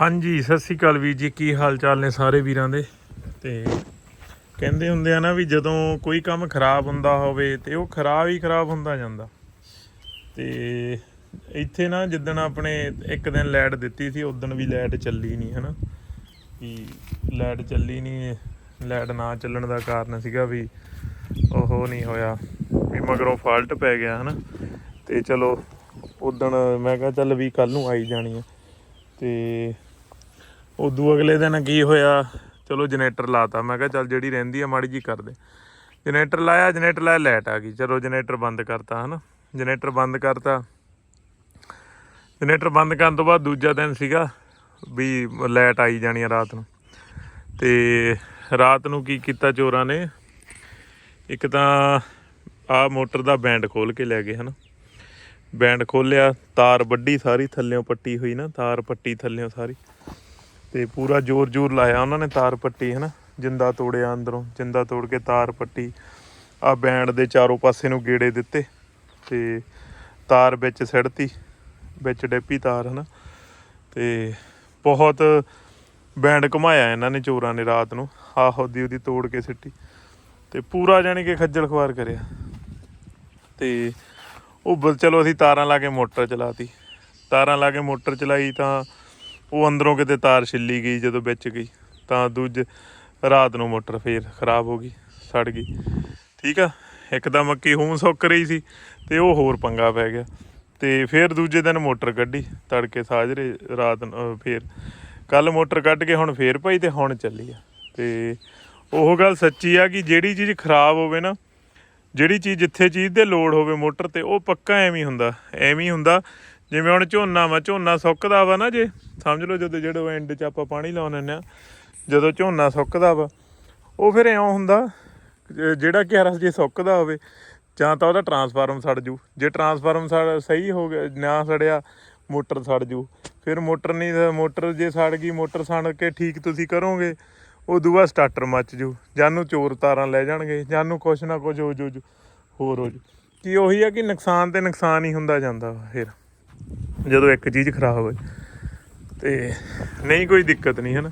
ਹਾਂਜੀ, ਸਤਿ ਸ੍ਰੀ ਅਕਾਲ ਵੀਰ ਜੀ। ਕੀ ਹਾਲ ਚਾਲ ਨੇ ਸਾਰੇ ਵੀਰਾਂ ਦੇ? ਤੇ ਕਹਿੰਦੇ ਹੁੰਦੇ ਆ ਨਾ ਵੀ ਜਦੋਂ ਕੋਈ ਕੰਮ ਖਰਾਬ ਹੁੰਦਾ ਹੋਵੇ ਤੇ ਉਹ ਖਰਾਬ ਹੀ ਖਰਾਬ ਹੁੰਦਾ ਜਾਂਦਾ। ਤੇ ਇੱਥੇ ਨਾ ਜਿੱਦਣ ਆਪਣੇ ਇੱਕ ਦਿਨ ਲਾਈਟ ਦਿੱਤੀ ਸੀ ਉਦੋਂ ਵੀ ਲਾਈਟ ਚੱਲੀ ਨਹੀਂ, ਹਨਾ? ਵੀ ਲਾਈਟ ਚੱਲੀ ਨਹੀਂ, ਲਾਈਟ ਨਾ ਚੱਲਣ ਦਾ ਕਾਰਨ ਸੀਗਾ ਵੀ ਉਹ ਨਹੀਂ ਹੋਇਆ। ਵੀ ਮਗਰੋਂ ਫਾਲਟ ਪੈ ਗਿਆ, ਹਨਾ? ਤੇ ਚਲੋ ਉਦੋਂ ਮੈਂ ਕਿਹਾ ਚੱਲ ਵੀ ਕੱਲ ਨੂੰ ਆਈ ਜਾਣੀ ਆ। ਤੇ ਉਦੋਂ ਅਗਲੇ ਦਿਨ ਕੀ ਹੋਇਆ? ਚਲੋ ਜਨਰੇਟਰ ਲਾਤਾ। ਮੈਂ ਕਿਹਾ ਚੱਲ ਜਿਹੜੀ ਰਹਿੰਦੀ ਆ, ਮਾੜੀ ਜੀ ਕਰ ਦੇ। ਜਨਰੇਟਰ ਲਾਇਆ ਜਨਰੇਟਰ ਲਾਇਆ, ਲਾਈਟ ਆ ਗਈ। ਚਲੋ ਜਨਰੇਟਰ ਬੰਦ ਕਰਤਾ, ਹਨਾ? ਜਨਰੇਟਰ ਬੰਦ ਕਰਤਾ। ਜਨਰੇਟਰ ਬੰਦ ਕਰਨ ਤੋਂ ਬਾਅਦ ਦੂਜਾ ਦਿਨ ਸੀਗਾ ਵੀ ਲਾਈਟ ਆਈ ਜਾਣੀ ਆ ਰਾਤ ਨੂੰ। ਤੇ ਰਾਤ ਨੂੰ ਕੀ ਕੀਤਾ ਚੋਰਾਂ ਨੇ? ਇੱਕ ਤਾਂ ਆ ਮੋਟਰ ਦਾ ਬੈਂਡ ਖੋਲ ਕੇ ਲੈ ਗਏ, ਹਨਾ? ਬੈਂਡ ਖੋਲਿਆ, ਤਾਰ ਵੱਡੀ ਸਾਰੀ ਥੱਲਿਓਂ ਪੱਟੀ ਹੋਈ ਨਾ, ਤਾਰ ਪੱਟੀ ਥੱਲਿਓਂ ਸਾਰੀ। ਤੇ ਪੂਰਾ ਜ਼ੋਰ ਜ਼ੋਰ ਲਾਇਆ ਉਹਨਾਂ ਨੇ ਤਾਰ ਪੱਟੀ, ਹਨਾ? ਜਿੰਦਾ ਤੋੜਿਆ ਅੰਦਰੋਂ, ਜਿੰਦਾ ਤੋੜ ਕੇ ਤਾਰ ਪੱਟੀ। ਆ ਬੈਂਡ ਦੇ ਚਾਰੋਂ ਪਾਸੇ ਨੂੰ ਗੇੜੇ ਦਿੱਤੇ ਤੇ ਤਾਰ ਵਿੱਚ ਸੜਤੀ, ਵਿੱਚ ਡੈਪੀ ਤਾਰ, ਹਨਾ? ਤੇ ਬਹੁਤ ਬੈਂਡ ਘੁਮਾਇਆ ਇਹਨਾਂ ਨੇ ਚੋਰਾਂ ਨੇ ਰਾਤ ਨੂੰ, ਆਹੋ ਦੀ ਉਹਦੀ ਤੋੜ ਕੇ ਸਿੱਟੀ। ਤੇ ਪੂਰਾ ਜਾਣੀ ਕਿ ਖੱਜਲ ਖਵਾਰ ਕਰਿਆ। ਤੇ ਉਹ ਬ- ਚਲੋ ਅਸੀਂ ਤਾਰਾਂ ਲਾ ਕੇ ਮੋਟਰ ਚਲਾਤੀ। ਤਾਰਾਂ ਲਾ ਕੇ ਮੋਟਰ ਚਲਾਈ ਤਾਂ ਉਹ ਅੰਦਰੋਂ ਕਿਤੇ ਤਾਰ ਛਿੱਲੀ ਗਈ ਜਦੋਂ ਵਿੱਚ ਗਈ ਤਾਂ ਦੂਜੇ ਰਾਤ ਨੂੰ ਮੋਟਰ ਫੇਰ ਖਰਾਬ ਹੋ ਗਈ ਸੜ ਗਈ। ਠੀਕ ਆ? ਇੱਕਦਮ ਮੱਕੀ ਹੂੰ ਸੁੱਕ ਰਹੀ ਸੀ ਤੇ ਉਹ ਹੋਰ ਪੰਗਾ ਪੈ ਗਿਆ। ਤੇ ਫੇਰ ਦੂਜੇ ਦਿਨ ਮੋਟਰ ਕੱਢੀ ਤੜਕੇ ਸਾਜਰੇ ਰਾਤ ਨੂੰ, ਅਹ ਫੇਰ। ਕੱਲ ਮੋਟਰ ਕੱਢ ਕੇ ਹੁਣ ਫੇਰ ਭਾਈ ਤੇ ਹੁਣ ਚੱਲੀ ਆ। ਤੇ ਉਹ ਗੱਲ ਸੱਚੀ ਆ ਕਿ ਜਿਹੜੀ ਚੀਜ਼ ਖਰਾਬ ਹੋਵੇ ਨਾ ਜਿਹੜੀ ਚੀਜ਼ ਜਿੱਥੇ ਚੀਜ਼ ਦੇ ਲੋੜ ਹੋਵੇ ਮੋਟਰ ਤੇ, ਉਹ ਪੱਕਾ ਐਵੇਂ ਹੀ ਹੁੰਦਾ, ਐਵੇਂ ਹੀ ਹੁੰਦਾ। ਜਿਵੇਂ ਹੁਣ ਝੋਨਾ ਵਾ, ਝੋਨਾ ਸੁੱਕਦਾ ਵਾ ਨਾ ਜੇ, ਸਮਝ ਲਓ ਜਦੋਂ ਜਿਹੜੇ ਐਂਡ 'ਚ ਆਪਾਂ ਪਾਣੀ ਲਾਉਣ ਲੈਂਦੇ ਆ ਜਦੋਂ ਝੋਨਾ ਸੁੱਕਦਾ ਵਾ, ਉਹ ਫਿਰ ਐਂ ਹੁੰਦਾ ਜਿਹੜਾ ਕਿ ਕਿਆਰਾ ਜੇ ਸੁੱਕਦਾ ਹੋਵੇ, ਜਾਂ ਤਾਂ ਉਹਦਾ ਟਰਾਂਸਫਾਰਮ ਸੜ ਜੂ। ਜੇ ਟਰਾਂਸਫਾਰਮ ਸੜ, ਸਹੀ ਹੋ ਗਿਆ, ਨਾ ਸੜਿਆ, ਮੋਟਰ ਸੜ ਜੂ। ਫਿਰ ਮੋਟਰ ਨਹੀਂ, ਮੋਟਰ ਜੇ ਸੜ ਗਈ, ਮੋਟਰ ਸੜ ਕੇ ਠੀਕ ਤੁਸੀਂ ਕਰੋਗੇ ਉਦੋਂ ਬਾਅਦ ਸਟਾਰਟਰ ਮੱਚ ਜੂ। ਜਾਨੂੰ ਚੋਰ ਤਾਰਾਂ ਲੈ ਜਾਣਗੇ, ਜਾਨੂੰ ਕੁਛ ਨਾ ਕੁਛ ਹੋ ਜੂ ਜੂ- ਹੋਰ ਹੋ ਜੂ। ਕੀ ਉਹੀ ਆ ਕਿ ਨੁਕਸਾਨ ਤੇ ਨੁਕਸਾਨ ਹੀ ਹੁੰਦਾ ਜਾਂਦਾ ਵਾ, ਫਿਰ। ਜਦੋਂ ਇੱਕ ਚੀਜ਼ ਖਰਾਬ ਹੋਵੇ ਤੇ ਨਹੀਂ ਕੋਈ ਦਿੱਕਤ ਨਹੀਂ ਹੈ ਨਾ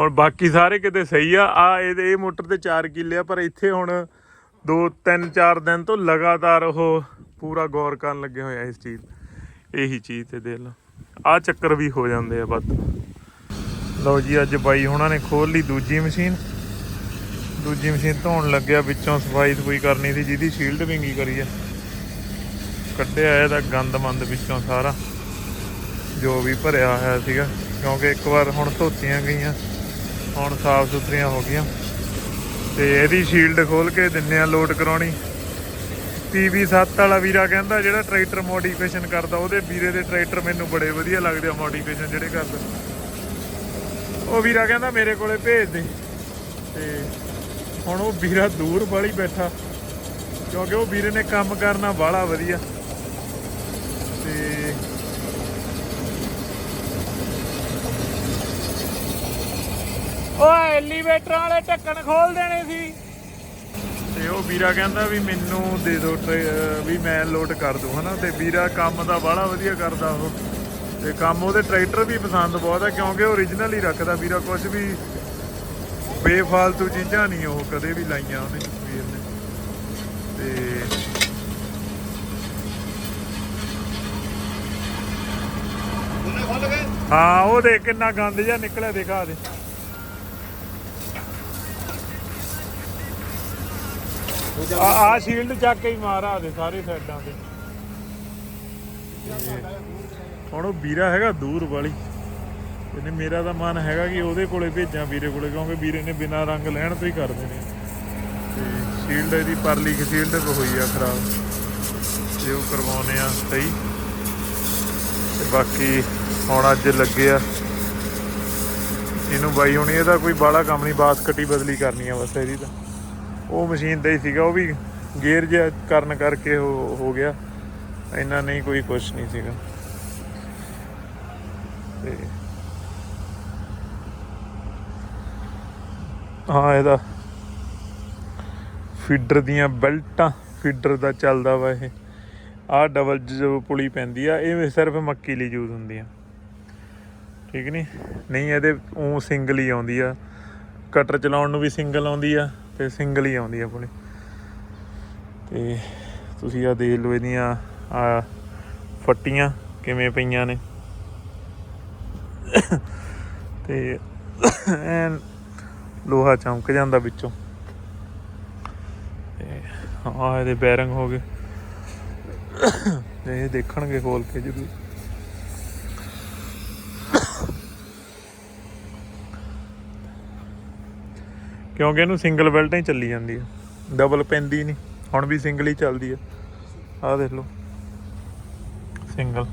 ਹੁਣ ਬਾਕੀ ਸਾਰੇ ਕਿਤੇ ਸਹੀ ਆ ਆ ਇਹਦੇ ਇਹ ਮੋਟਰ ਤੇ 4 ਕਿੱਲੇ ਆ, ਪਰ ਇੱਥੇ ਹੁਣ 2 3 4 ਦਿਨ ਤੋਂ ਲਗਾਤਾਰ ਉਹ ਪੂਰਾ ਗੌਰ ਕਰਨ ਲੱਗੇ ਹੋਏ ਆ ਇਸ ਚੀਜ਼, ਇਹੀ ਚੀਜ਼ ਤੇ ਦੇਖ ਲਾ ਆ ਚੱਕਰ ਵੀ ਹੋ ਜਾਂਦੇ ਆ ਵੱਧ। ਲਓ ਜੀ, ਅੱਜ ਬਾਈ ਉਹਨਾਂ ਨੇ ਖੋਲ ਲਈ ਦੂਜੀ ਮਸ਼ੀਨ। ਦੂਜੀ ਮਸ਼ੀਨ ਧੋਣ ਲੱਗਿਆ, ਵਿੱਚੋਂ ਸਫ਼ਾਈ ਸਫੂਈ ਕਰਨੀ ਸੀ, ਜਿਹਦੀ ਸ਼ੀਲਡ ਵਿੰਗੀ ਕਰੀ ਹੈ ਕੱਢਿਆ ਇਹਦਾ ਗੰਦ ਮੰਦ ਵਿੱਚੋਂ ਸਾਰਾ, ਜੋ ਵੀ ਭਰਿਆ ਹੋਇਆ ਸੀਗਾ। ਕਿਉਂਕਿ ਇੱਕ ਵਾਰ ਹੁਣ ਧੋਤੀਆਂ ਗਈਆਂ, ਹੁਣ ਸਾਫ਼ ਸੁਥਰੀਆਂ ਹੋ ਗਈਆਂ। ਤੇ ਇਹਦੀ ਸ਼ੀਲਡ ਖੋਲ ਕੇ ਦਿੰਨੇ ਆ ਲੋਡ ਕਰਾਉਣੀ। PV7 ਵਾਲਾ ਵੀਰਾ ਕਹਿੰਦਾ, ਜਿਹੜਾ ਟਰੈਕਟਰ ਮੋਡੀਫਿਕੇਸ਼ਨ ਕਰਦਾ, ਉਹਦੇ ਵੀਰੇ ਦੇ ਟਰੈਕਟਰ ਮੈਨੂੰ ਬੜੇ ਵਧੀਆ ਲੱਗਦੇ ਆ ਮੋਡੀਫਿਕੇਸ਼ਨ ਜਿਹੜੇ ਕਰਦਾ। ਉਹ ਵੀਰਾ ਕਹਿੰਦਾ ਮੇਰੇ ਕੋਲੇ ਭੇਜ ਦੇ। ਤੇ ਹੁਣ ਉਹ ਵੀਰਾ ਦੂਰ ਵਾਲੀ ਬੈਠਾ। ਕਿਉਂਕਿ ਉਹ ਵੀਰੇ ਨੇ ਕੰਮ ਕਰਨਾ ਬਾਹਲਾ ਵਧੀਆ। ਤੇ ਓਏ ਐਲੀਵੇਟਰ ਵਾਲੇ ਢੱਕਣ ਖੋਲ ਦੇਣੇ ਸੀ। ਤੇ ਉਹ ਵੀਰਾ ਕਹਿੰਦਾ ਵੀ ਮੈਨੂੰ ਦੇ ਦੋ ਟਰੇ- ਵੀ ਮੈਂ ਲੋਡ ਕਰ ਦੂੰ, ਹਨਾ। ਤੇ ਵੀਰਾ ਕੰਮ ਦਾ ਬਾਹਲਾ ਵਧੀਆ ਕਰਦਾ ਉਹ। ਤੇ ਕੰਮ ਉਹਦੇ ਟਰੈਕਟਰ ਵੀ ਪਸੰਦ ਬਹੁਤ ਹੈ ਕਿਉਂਕਿ ਉਹ origignal ਹੀ ਰੱਖਦਾ ਵੀਰਾ ਕੁਝ ਵੀ ਬੇਫਾਲਤੂ ਚੀਜ਼ਾਂ ਨਹੀਂ ਉਹ ਕਦੇ ਵੀ ਲਾਈਆਂ ਉਹਨੇ, ਵੀਰ ਨੇ। ਤੇ ਹਾਂ, ਉਹ ਦੇਖ ਕਿੰਨਾ ਗੰਦ ਜਿਹਾ ਨਿਕਲਿਆ, ਦਿਖਾ ਦੇ। ਆ ਸ਼ੀਲਡ ਚੱਕ ਕੇ ਹੀ ਮਾਰ ਦੇ ਸਾਰੇ ਸਾਈਡਾਂ ਤੇ ਹੁਣ ਉਹ ਵੀਰਾ ਹੈਗਾ ਦੂਰ ਵਾਲੀ। ਇਹਨੇ ਮੇਰਾ ਤਾਂ ਮਨ ਹੈਗਾ ਕਿ ਉਹਦੇ ਕੋਲੇ ਭੇਜਾਂ ਵੀਰੇ ਕੋਲੇ, ਕਿਉਂਕਿ ਵੀਰੇ ਨੇ ਬਿਨਾਂ ਰੰਗ ਲੈਣ ਤੋਂ ਹੀ ਕਰ ਦੇਣੇ ਤੇ ਸ਼ੀਲਡ ਇਹਦੀ ਪਰਲੀ ਕਿ ਸ਼ੀਲਡ ਹੋਈ ਆ ਖਰਾਬ। ਤੇ ਉਹ ਕਰਵਾਉਨੇ ਆ ਸਹੀ। ਤੇ ਬਾਕੀ ਹੁਣ ਅੱਜ ਲੱਗੇ ਆ। ਇਹਨੂੰ ਬਾਈ ਹੁਣੀ ਇਹਦਾ ਕੋਈ ਬਾਲਾ ਕੰਮ ਨਹੀਂ ਬਾਸਕਟ ਹੀ ਬਦਲੀ ਕਰਨੀ ਆ ਬਸ ਇਹਦੀ ਤਾਂ। ਉਹ ਮਸ਼ੀਨ ਦਾ ਹੀ ਸੀਗਾ, ਉਹ ਵੀ ਗੇਅਰ ਜਿਹਾ ਕਰਨ ਕਰਕੇ ਹੋ ਹੋ ਗਿਆ। ਇੰਨਾ ਨਹੀਂ, ਕੋਈ ਕੁਛ ਨਹੀਂ ਸੀਗਾ। ਤੇ ਹਾਂ, ਇਹਦਾ ਫੀਡਰ ਦੀਆਂ ਬੈਲਟਾਂ ਫੀਡਰ ਦਾ ਚੱਲਦਾ ਵਾ ਇਹ। ਆਹ ਡਬਲ ਜੋ ਪੁਲੀ ਪੈਂਦੀ ਆ, ਇਹ ਸਿਰਫ ਮੱਕੀ ਲਈ ਯੂਜ਼ ਹੁੰਦੀ ਆ ਠੀਕ ਨਹੀਂ ਨਹੀਂ, ਇਹਦੇ ਉਹ ਸਿੰਗਲ ਹੀ ਆਉਂਦੀ ਆ। ਕਟਰ ਚਲਾਉਣ ਨੂੰ ਵੀ ਸਿੰਗਲ ਆਉਂਦੀ ਆ ਤੇ ਸਿੰਗਲ ਹੀ ਆਉਂਦੀ ਆ ਆਪਣੇ ਤੇ ਤੁਸੀਂ ਆ ਦੇਖ ਲਓ ਇਹਦੀਆਂ ਆ ਫੱਟੀਆਂ ਕਿਵੇਂ ਪਈਆਂ ਨੇ। ਤੇ ਐਨ ਲੋਹਾ ਚਮਕ ਜਾਂਦਾ ਵਿੱਚੋਂ। ਤੇ ਆ ਇਹਦੇ ਬੈਰਿੰਗ ਹੋ ਗਏ। ਇਹ ਦੇਖਣਗੇ ਖੋਲ ਕੇ ਜਦੋਂ ਕਿਉਂਕਿ ਇਹਨੂੰ ਸਿੰਗਲ ਬੈਲਟ ਹੀ ਚੱਲੀ ਜਾਂਦੀ ਹੈ ਡਬਲ ਪੈਂਦੀ ਨਹੀਂ। ਹੁਣ ਵੀ ਸਿੰਗਲ ਹੀ ਚੱਲਦੀ ਹੈ ਆਹ ਦੇਖ ਲਓ। ਸਿੰਗਲ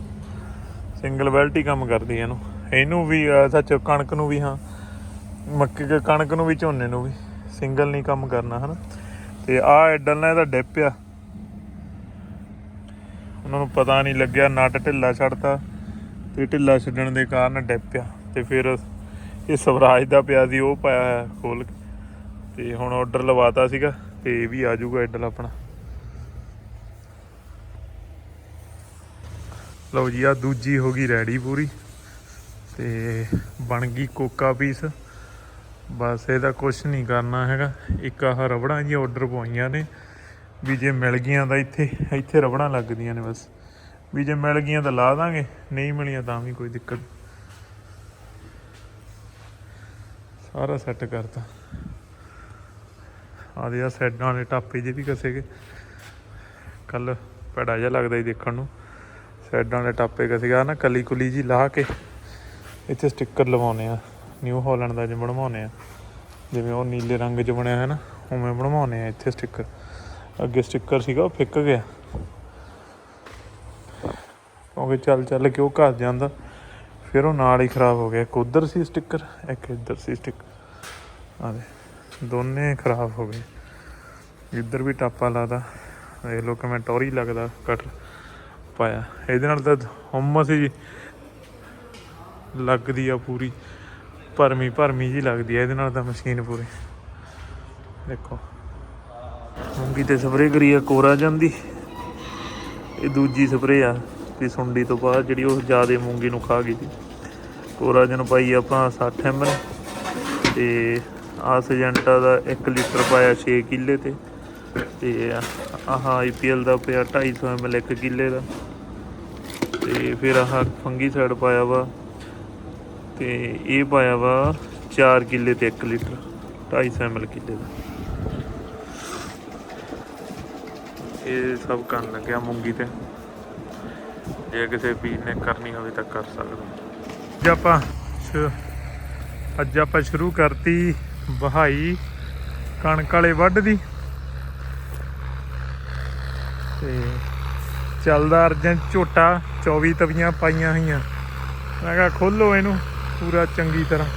ਸਿੰਗਲ ਬੈਲਟ ਹੀ ਕੰਮ ਕਰਦੀ ਹੈ ਇਹਨੂੰ। ਇਹਨੂੰ ਵੀ ਸੱਚ, ਕਣਕ ਨੂੰ ਵੀ ਹਾਂ। ਮੱਕੀ ਕਣਕ ਨੂੰ ਵੀ, ਝੋਨੇ ਨੂੰ ਵੀ। ਸਿੰਗਲ ਨਹੀਂ ਕੰਮ ਕਰਨਾ, ਹਨਾ? ਤੇ ਆਹ ਐਡਲ ਨਾਲ ਇਹਦਾ ਡਿੱਪ ਆ। ਉਹਨਾਂ ਨੂੰ ਪਤਾ ਨਹੀਂ ਲੱਗਿਆ, ਨਟ ਢਿੱਲਾ ਛੱਡਤਾ ਤੇ ਢਿੱਲਾ ਛੱਡਣ ਦੇ ਕਾਰਨ ਡਿੱਪ ਆ। ਤੇ ਫਿਰ ਇਹ ਸਵਰਾਜ ਦਾ ਪਿਆ ਸੀ, ਉਹ ਪਾਇਆ ਹੋਇਆ ਖੋਲ ਕੇ। ਤੇ ਹੁਣ ਆਰਡਰ ਲਵਾਤਾ ਸੀਗਾ, ਤੇ ਇਹ ਵੀ ਆ ਜਾਊਗਾ ਐਡਲ ਆਪਣਾ। ਲਓ ਜੀ ਆ ਦੂਜੀ ਹੋ ਗਈ ਰੈਡੀ ਪੂਰੀ। ਤੇ ਬਣ ਗਈ ਕੋਕਾ ਪੀਸ। ਬਸ ਇਹਦਾ ਕੁਝ ਨਹੀਂ ਕਰਨਾ ਹੈਗਾ। ਇੱਕ ਆਹ ਰਬੜਾਂ ਜੀ ਆਰਡਰ ਪਵਾਈਆਂ ਨੇ। ਵੀ ਜੇ ਮਿਲ ਗਈਆਂ ਤਾਂ ਇੱਥੇ ਇੱਥੇ ਰਬੜਾਂ ਲੱਗਦੀਆਂ ਨੇ ਬਸ। ਵੀ ਜੇ ਮਿਲ ਗਈਆਂ ਤਾਂ ਲਾ ਦਾਂਗੇ, ਨਹੀਂ ਮਿਲੀਆਂ ਤਾਂ ਵੀ ਕੋਈ ਦਿੱਕਤ ਸਾਰਾ ਸੈੱਟ ਕਰਤਾ। ਆ ਦੇ ਆ ਸਾਈਡਾਂ ਵਾਲੇ ਟਾਪੇ ਜੇ ਵੀ ਕਸੇ ਗਏ। ਕੱਲ ਭੜਾ ਜਿਹਾ ਲੱਗਦਾ ਸੀ ਦੇਖਣ ਨੂੰ। ਸਾਈਡਾਂ ਵਾਲੇ ਟਾਪੇ ਕਸੇ ਨਾ ਕਲੀ ਕੁਲੀ ਜੀ ਲਾ ਕੇ ਇੱਥੇ ਸਟicker ਲਵਾਉਨੇ ਆ। ਨਿਊ ਹਾਲੈਂਡ ਦਾ ਜਿਵੇਂ ਬਣਵਾਉਨੇ ਆ। ਜਿਵੇਂ ਉਹ ਨੀਲੇ ਰੰਗ 'ਚ ਬਣਿਆ ਹੈ ਨਾ, ਉਵੇਂ ਬਣਵਾਉਨੇ ਆ ਇੱਥੇ ਸਟicker। ਅੱਗੇ ਸਟicker ਸੀਗਾ, ਉਹ ਫਿੱਕ ਗਿਆ। ਕਿਉਂਕਿ ਚੱਲ ਚੱਲ ਕੇ ਉਹ ਘਸ ਜਾਂਦਾ। ਫਿਰ ਉਹ ਨਾਲ ਹੀ ਖਰਾਬ ਹੋ ਗਿਆ। ਇੱਕ ਉਧਰ ਸੀ ਸਟicker, ਇੱਕ ਇੱਧਰ ਸੀ ਸਟicker। ਆ ਦੇ ਦੋਨੇ ਖਰਾਬ ਹੋ ਗਏ। ਇੱਧਰ ਵੀ ਟਾਪਾ ਲਾਦਾ ਦੇਖ ਲੋ ਕਿਵੇਂ ਟੌਰੀ ਲੱਗਦਾ ਕਟਰ ਪਾਇਆ। ਇਹਦੇ ਨਾਲ ਤਾਂ ਹਮਸ ਹੀ ਲੱਗਦੀ ਆ ਪੂਰੀ, ਭਰਮੀ ਭਰਮੀ ਜੀ ਲੱਗਦੀ ਆ, ਇਹਦੇ ਨਾਲ ਤਾਂ ਮਸ਼ੀਨ ਪੂਰੀ। ਦੇਖੋ। ਮੂੰਗੀ ਤੇ ਸਪਰੇਅ ਕਰੀ ਆ, ਕੋਰਾ ਜਾਂਦੀ। ਇਹ ਦੂਜੀ ਸਪਰੇਅ ਆ ਤੇ ਸੁੰਡੀ ਤੋਂ ਬਾਅਦ ਜਿਹੜੀ ਉਹ ਜਿਆਦੇ ਮੂੰਗੀ ਨੂੰ ਖਾ ਗਈ ਸੀ। ਕੋਰਾਜਨ ਪਾਈ ਆਪਾਂ 60 ml ਤੇ ਆ ਸਜੈਂਟਾ ਦਾ 1 ਲੀਟਰ ਪਾਇਆ 6 ਕਿੱਲੇ ਤੇ। ਤੇ ਆਹ ਆਈਪੀਐਲ ਦਾ ਪਿਆ 250 ml 1 ਕਿੱਲੇ ਦਾ। ਤੇ ਫਿਰ ਆਹ ਫੰਗੀ ਸਾਈਡ ਪਾਇਆ ਵਾ ਤੇ ਇਹ ਪਾਇਆ ਵਾ 4 ਕਿੱਲੇ ਤੇ 1 ਲੀਟਰ 250 ml ਕਿੱਲੇ ਦਾ। ਇਹ ਸਭ ਕਰਨ ਲੱਗਿਆ ਮੂੰਗੀ ਤੇ। ਜੇ ਕਿਸੇ ਵੀਰ ਨੇ ਕਰਨੀ ਹੋਵੇ ਤਾਂ ਕਰ ਸਕਦੇ ਅੱਜ ਆਪਾਂ ਅੱਜ ਆਪਾਂ ਸ਼ੁਰੂ ਕਰਤੀ ਵਹਾਈ ਕਣਕ ਵਾਲੇ ਵੱਢ ਦੀ। ਤੇ ਚੱਲਦਾ ਅਰਜਨ ਝੋਟਾ 24 ਤਵੀਆਂ ਪਾਈਆਂ ਹੋਈਆਂ। ਮੈਂ ਕਿਹਾ ਖੋਲੋ ਇਹਨੂੰ। ਪੂਰਾ ਚੰਗੀ ਤਰ੍ਹਾਂ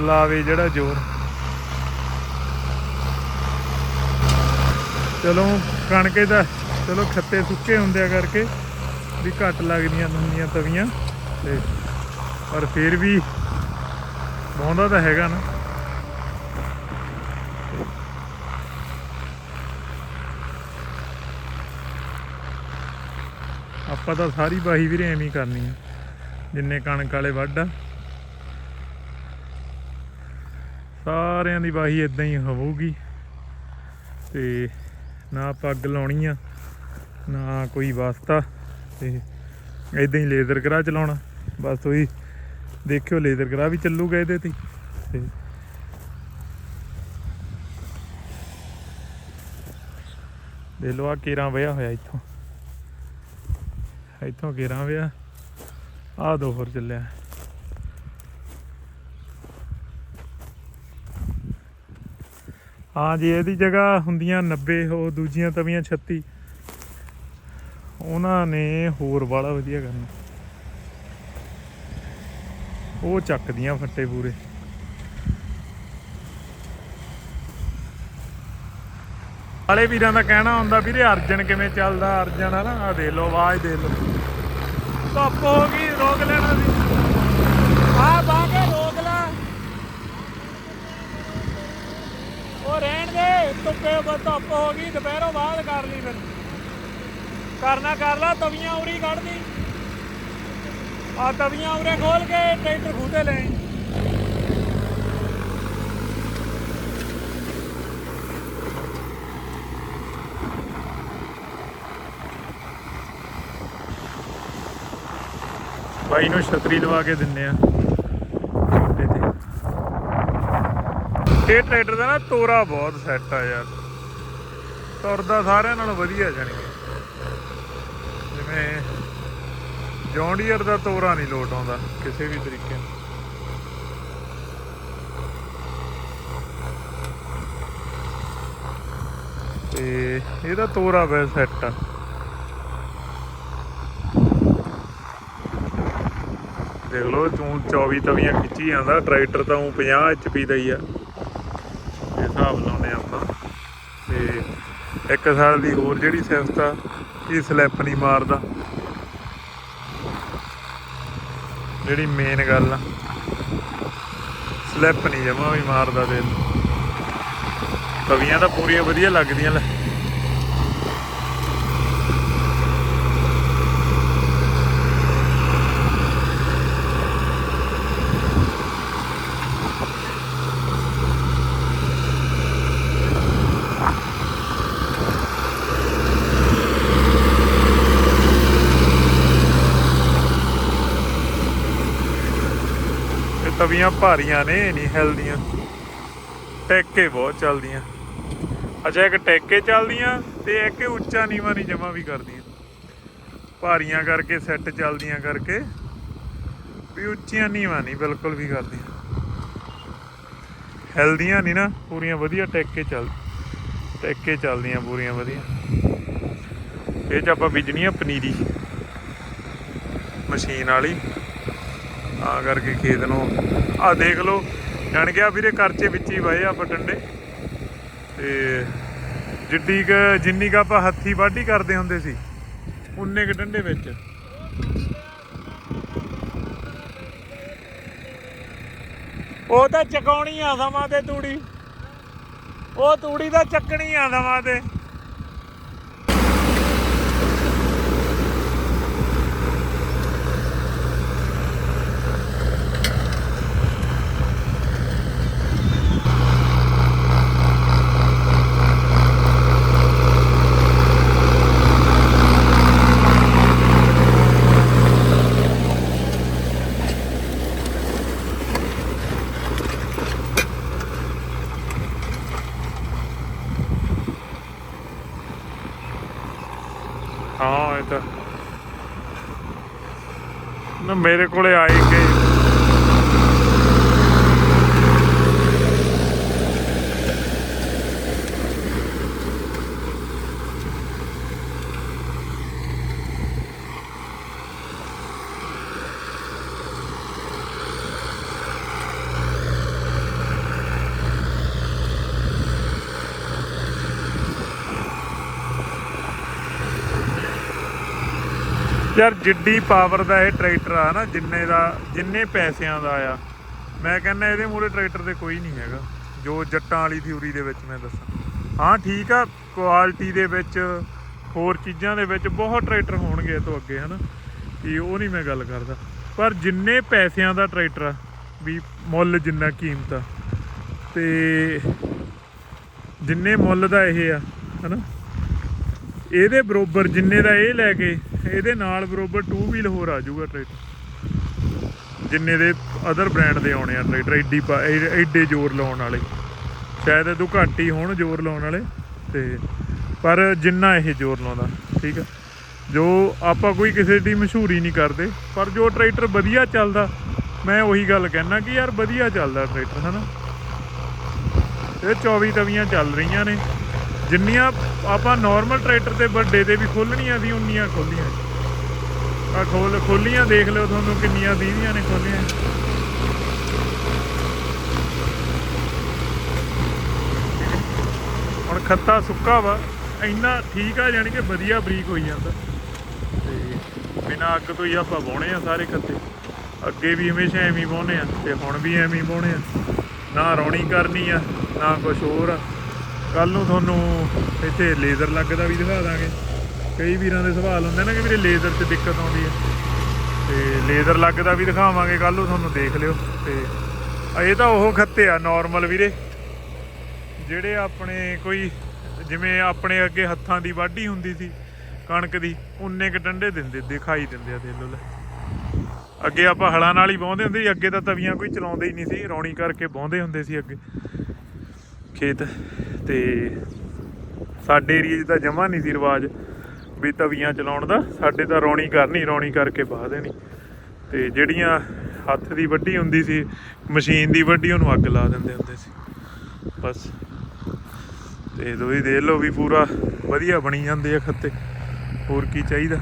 ਲਾਵੇ ਜਿਹੜਾ ਜ਼ੋਰ। ਚਲੋ ਕਣਕੇ ਦਾ ਚਲੋ ਖੱਤੇ ਸੁੱਕੇ ਹੁੰਦਿਆ ਕਰਕੇ ਵੀ ਘੱਟ ਲੱਗਦੀਆਂ ਹੁੰਦੀਆਂ ਤਵੀਆਂ ਤੇ ਪਰ ਫਿਰ ਵੀ ਬਹੁੰਦਾ ਤਾਂ ਹੈਗਾ ਨਾ। ਆਪਾਂ ਤਾਂ ਸਾਰੀ ਬਾਹੀ ਵੀਰੇ ਐਵੇਂ ਹੀ ਕਰਨੀ ਆ, ਜਿੰਨੇ ਕਣਕ ਵਾਲੇ ਵੱਢ ਆ। ਸਾਰਿਆਂ ਦੀ ਵਾਹੀ ਇਦਾਂ ਹੀ ਹੋਊਗੀ। ਤੇ ਨਾ ਪੱਗ ਲਾਉਣੀ ਆ, ਨਾ ਕੋਈ ਵਾਸਤਾ। ਤੇ ਇਦਾਂ ਹੀ ਲੇਜ਼ਰ ਕਰਾ ਚਲਾਉਣਾ। ਬਸ ਉਹੀ ਦੇਖਿਓ ਲੇਜ਼ਰ ਕਰਾ ਵੀ ਚੱਲੂਗਾ ਇਹਦੇ ਤੇ। ਤੇ ਦੇ ਲੋ ਆ ਕੇਰਾਂ ਵਿਆ ਹੋਇਆ ਇੱਥੋਂ। ਇੱਥੋਂ ਕੇਰਾਂ ਵਿਆ। ਆ ਦੋ ਹੋਰ ਚੱਲਿਆ। ਹਾਂ ਜੀ, ਇਹਦੀ ਜਗ੍ਹਾ ਹੁੰਦੀਆਂ 90 ਉਹ ਦੂਜੀਆਂ ਤਵੀਆਂ 36 ਉਹਨਾਂ ਨੇ ਹੋਰ ਬਾਲਾ ਵਧੀਆ ਕਰਨਾ। ਉਹ ਚੱਕਦੀਆਂ ਫੱਟੇ ਪੂਰੇ। ਵਾਲੇ ਵੀਰਾਂ ਦਾ ਕਹਿਣਾ ਹੁੰਦਾ, ਵੀਰੇ ਅਰਜਨ ਕਿਵੇਂ ਚੱਲਦਾ? ਅਰਜਨ ਆ ਨਾ? ਆ ਦੇ ਲਓ, ਆਵਾਜ਼ ਦੇ ਲਓ। ਧੁੱਪ ਹੋ ਗਈ, ਰੋਕ ਲੈਣਾ ਸੀ। ਆ ਬਾਗੇ ਉਹ ਰਹਿਣ ਦੇ ਧੁੱਪੇ ਧੁੱਪ ਹੋ ਗਈ, ਦੁਪਹਿਰੋਂ ਬਾਅਦ ਕਰ ਲਈ ਫਿਰ। ਕਰਨਾ ਕਰ ਲਾ, ਤਵੀਆਂ ਉਰੀ ਕੱਢਦੀ। ਆ ਤਵੀਆਂ ਉਰੇ ਖੋਲ ਕੇ ਟਰੈਕਟਰ ਖੂਤੇ ਲੈ ਬਾਈ ਨੂੰ ਛਤਰੀ ਲਵਾ ਕੇ ਦਿੰਨੇ ਆ ਛੋਟੇ ਤੇ ਇਹ ਟਰੈਕਟਰ ਦਾ ਨਾ ਤੋਰਾ ਬਹੁਤ ਸੈੱਟ ਆ ਯਾਰ। ਤੁਰਦਾ ਸਾਰਿਆਂ ਨਾਲੋਂ ਵਧੀਆ ਜਾਣੀ ਜਿਵੇਂ ਜੌਂਡੀਅਰ ਦਾ ਤੋਰਾ ਨਹੀਂ ਲੋਟ ਆਉਂਦਾ ਕਿਸੇ ਵੀ ਤਰੀਕੇ ਨਾਲ। ਤੇ ਇਹਦਾ ਤੋਰਾ ਵੈ ਸੈੱਟ ਆ। ਦੇਖ ਲਓ ਤੂੰ 24 ਤਵੀਆਂ ਖਿੱਚੀ ਜਾਂਦਾ, ਟਰੈਕਟਰ ਤਾਂ ਉਹ 50 HP ਦਾ ਹੀ ਆ। ਹਿਸਾਬ ਲਾਉਨੇ ਆਪਾਂ। ਤੇ ਇੱਕ ਸਾਲ ਦੀ ਹੋਰ ਜਿਹੜੀ ਸਿਫਤ ਆ, ਇਹ ਸਲੈਪ ਨਹੀਂ ਮਾਰਦਾ। ਜਿਹੜੀ ਮੇਨ ਗੱਲ ਆ ਸਲੈਪ ਨਹੀਂ ਜਮਾ ਵੀ ਮਾਰਦਾ ਤੇ ਤਵੀਆਂ ਤਾਂ ਪੂਰੀਆਂ ਵਧੀਆ ਲੱਗਦੀਆਂ ਲੈ। ਇਹ ਭਾਰੀਆਂ ਨੇ ਨਹੀਂ ਹਿਲਦੀਆਂ ਟੈਕੇ ਬਹੁਤ ਚੱਲਦੀਆਂ। ਅੱਛਾ, ਇੱਕ ਟੈਕੇ ਚੱਲਦੀਆਂ ਤੇ ਇੱਕ ਉੱਚਾ ਨੀਵਾ ਨਹੀਂ ਜਮਾ ਵੀ ਕਰਦੀਆਂ। ਭਾਰੀਆਂ ਕਰਕੇ ਸੈੱਟ ਚੱਲਦੀਆਂ ਕਰਕੇ ਵੀ ਉੱਚੀਆਂ ਨੀਵਾ ਨਹੀਂ, ਬਿਲਕੁਲ ਵੀ ਕਰਦੀਆਂ। ਹੈਲਦੀਆਂ ਨਹੀਂ ਨਾ, ਪੂਰੀਆਂ ਵਧੀਆ ਟੈਕੇ ਚੱਲ, ਟੈਕੇ ਚੱਲਦੀਆਂ ਪੂਰੀਆਂ ਵਧੀਆ। ਇਹ ਚ ਆਪਾਂ ਬੀਜਣੀ ਆ ਪਨੀਰੀ। ਮਸ਼ੀਨ ਵਾਲੀ। ਆ ਕਰਕੇ ਖੇਤ ਨੂੰ ਆ ਦੇਖ ਲਓ। ਜਾਣ ਗਿਆ ਵੀਰੇ ਕਰਚੇ ਵਿੱਚ ਹੀ ਵਾਏ ਆ ਡੰਡੇ। ਤੇ ਜਿੱਡੀ ਕ, ਜਿੰਨੀ ਕ ਆਪਾਂ ਹੱਥੀ ਵਾਢੀ ਕਰਦੇ ਹੁੰਦੇ ਸੀ, ਉਨੇ ਕ ਡੰਡੇ ਵਿੱਚ। ਉਹ ਤਾਂ ਚਕਾਉਣੀ ਆ ਸਮਾਂ ਤੇ ਤੂੜੀ। ਉਹ ਤੂੜੀ ਤਾਂ ਚੱਕਣੀ ਆ ਸਮਾਂ ਤੇ ਹਾਂ ਇਹ ਤਾਂ। ਨਾ ਮੇਰੇ ਕੋਲੇ ਆਏ ਗਏ ਯਾਰ ਜਿੱਡੀ ਪਾਵਰ ਦਾ ਇਹ ਟਰੈਕਟਰ ਆ ਨਾ, ਜਿੰਨੇ ਦਾ, ਜਿੰਨੇ ਪੈਸਿਆਂ ਦਾ ਆ। ਮੈਂ ਕਹਿੰਦਾ ਇਹਦੇ ਮੂਰੇ ਟਰੈਕਟਰ ਤੇ ਕੋਈ ਨਹੀਂ ਹੈਗਾ। ਜੋ ਜੱਟਾਂ ਵਾਲੀ ਥਿਊਰੀ ਦੇ ਵਿੱਚ ਮੈਂ ਦੱਸਾਂ। ਹਾਂ, ਠੀਕ ਆ ਕੁਆਲਿਟੀ ਦੇ ਵਿੱਚ, ਹੋਰ ਚੀਜ਼ਾਂ ਦੇ ਵਿੱਚ ਬਹੁਤ ਟਰੈਕਟਰ ਹੋਣਗੇ ਇਹ ਤੋਂ ਅੱਗੇ, ਹਨਾ? ਕਿ ਉਹ ਨਹੀਂ ਮੈਂ ਗੱਲ ਕਰਦਾ। ਪਰ ਜਿੰਨੇ ਪੈਸਿਆਂ ਦਾ ਟਰੈਕਟਰ ਆ, ਵੀ ਮੁੱਲ ਜਿੰਨਾ ਕੀਮਤ ਆ, ਤੇ ਜਿੰਨੇ ਮੁੱਲ ਦਾ ਇਹ ਆ, ਹਨਾ? ਇਹਦੇ ਬਰੋਬਰ ਜਿੰਨੇ ਦਾ ਇਹ ਲੈ ਕੇ ਇਹਦੇ ਨਾਲ ਬਰੋਬਰ 2 ਵੀਲ ਹੋਰ ਆ ਜਾਊਗਾ ਟਰੈਕਟਰ ਜਿੰਨੇ ਦੇ ਅਦਰ ਬ੍ਰਾਂਡ ਦੇ ਆਉਣੇ ਆ ਟਰੈਕਟਰ ਐਡੀ ਪਾ- ਐਡੇ ਜ਼ੋਰ ਲਾਉਣ ਵਾਲੇ। ਸ਼ਾਇਦ ਇਹ ਤੋਂ ਘੱਟ ਹੀ ਹੋਣ ਜ਼ੋਰ ਲਾਉਣ ਵਾਲੇ, ਤੇ ਪਰ ਜਿੰਨਾ ਇਹ ਜ਼ੋਰ ਲਾਉਂਦਾ, ਠੀਕ ਆ। ਜੋ ਆਪਾਂ ਕੋਈ ਕਿਸੇ ਦੀ ਮਸ਼ਹੂਰੀ ਨਹੀਂ ਕਰਦੇ, ਪਰ ਜੋ ਟਰੈਕਟਰ ਵਧੀਆ ਚੱਲਦਾ, ਮੈਂ ਉਹੀ ਗੱਲ ਕਹਿਣਾ ਕਿ ਯਾਰ ਵਧੀਆ ਚੱਲਦਾ ਟਰੈਕਟਰ ਹਨਾ? ਇਹ 24 ਤਵੀਆਂ ਚੱਲ ਰਹੀਆਂ ਨੇ। ਜਿੰਨੀਆਂ ਆਪਾਂ ਨਾਰਮਲ ਟਰੈਕਟਰ ਤੇ ਵੱਡੇ ਤੇ ਵੀ ਖੋਲਣੀਆਂ ਸੀ, ਉਨੀਆਂ ਖੋਲੀਆਂ ਆ ਖੋਲ ਖੋਲੀਆਂ ਦੇਖ ਲਿਓ ਤੁਹਾਨੂੰ ਕਿੰਨੀਆਂ ਦੀਵੀਆਂ ਨੇ ਖੋਲੀਆਂ ਹੁਣ ਖੱਤਾ ਸੁੱਕਾ ਵਾ, ਇੰਨਾ ਠੀਕ ਆ ਯਾਨੀ ਕਿ ਵਧੀਆ ਬਰੀਕ ਹੋਈ ਜਾਂਦਾ। ਤੇ ਬਿਨਾਂ ਅੱਗ ਤੋਂ ਹੀ ਆਪਾਂ ਵਾਹੁਣੇ ਆ ਸਾਰੇ ਖੱਤੇ। ਅੱਗੇ ਵੀ ਹਮੇਸ਼ਾ ਐਵੇਂ ਹੀ ਵਾਹੁੰਦੇ ਆ ਤੇ ਹੁਣ ਵੀ ਐਵੇਂ ਹੀ ਵਾਹੁਣੇ ਆ। ਨਾ ਰੌਣੀ ਕਰਨੀ ਆ, ਨਾ ਕੁਝ ਹੋਰ ਆ। ਕੱਲ ਨੂੰ ਤੁਹਾਨੂੰ ਇੱਥੇ ਲੇਜ਼ਰ ਲੱਗਦਾ ਵੀ ਦਿਖਾ ਦਾਂਗੇ। ਕਈ ਵੀਰਾਂ ਦੇ ਸਵਾਲ ਹੁੰਦੇ ਨੇ ਕਿ ਵੀਰੇ ਲੇਜ਼ਰ 'ਚ ਦਿੱਕਤ ਆਉਂਦੀ ਹੈ। ਤੇ ਲੇਜ਼ਰ ਲੱਗਦਾ ਵੀ ਦਿਖਾਵਾਂਗੇ ਕੱਲ ਨੂੰ ਤੁਹਾਨੂੰ ਦੇਖ ਲਿਓ। ਤੇ ਇਹ ਤਾਂ ਉਹ ਖੱਤੇ ਆ ਨਾਰਮਲ ਵੀਰੇ। ਜਿਹੜੇ ਆਪਣੇ ਕੋਈ, ਜਿਵੇਂ ਆਪਣੇ ਅੱਗੇ ਹੱਥਾਂ ਦੀ ਵਾਢੀ ਹੁੰਦੀ ਸੀ, ਕਣਕ ਦੀ, ਉਨੇ ਕ ਡੰਡੇ ਦਿੰਦੇ, ਦਿਖਾਈ ਦਿੰਦੇ ਆ ਦੇ ਲੋ ਲੈ ਅੱਗੇ ਆਪਾਂ ਹਲਾਂ ਨਾਲ ਹੀ ਵਾਹੁੰਦੇ ਹੁੰਦੇ ਸੀ, ਅੱਗੇ ਤਾਂ ਤਵੀਆਂ ਕੋਈ ਚਲਾਉਂਦੇ ਹੀ ਨਹੀਂ ਸੀ, ਰੌਣੀ ਕਰਕੇ ਵਾਹੁੰਦੇ ਹੁੰਦੇ ਸੀ ਅੱਗੇ। ਖੇਤ ਤੇ ਸਾਡੇ ਏਰੀਏ 'ਚ ਤਾਂ ਜਮਾ ਨਹੀਂ ਸੀ ਰਿਵਾਜ ਵੀ ਤਵੀਆਂ ਚਲਾਉਣ ਦਾ। ਸਾਡੇ ਤਾਂ ਰੌਣੀ ਕਰਨੀ, ਰੌਣੀ ਕਰਕੇ ਬਾਹ ਦੇਣੀ। ਤੇ ਜਿਹੜੀਆਂ ਹੱਥ ਦੀ ਵੱਢੀ ਹੁੰਦੀ ਸੀ, ਮਸ਼ੀਨ ਦੀ ਵੱਢੀ ਉਹਨੂੰ ਅੱਗ ਲਾ ਦਿੰਦੇ ਹੁੰਦੇ ਸੀ। ਬਸ। ਤੇ ਤੁਸੀਂ ਦੇਖ ਲਓ ਵੀ ਪੂਰਾ ਵਧੀਆ ਬਣੀ ਜਾਂਦੇ ਆ ਖੱਤੇ। ਹੋਰ ਕੀ ਚਾਹੀਦਾ?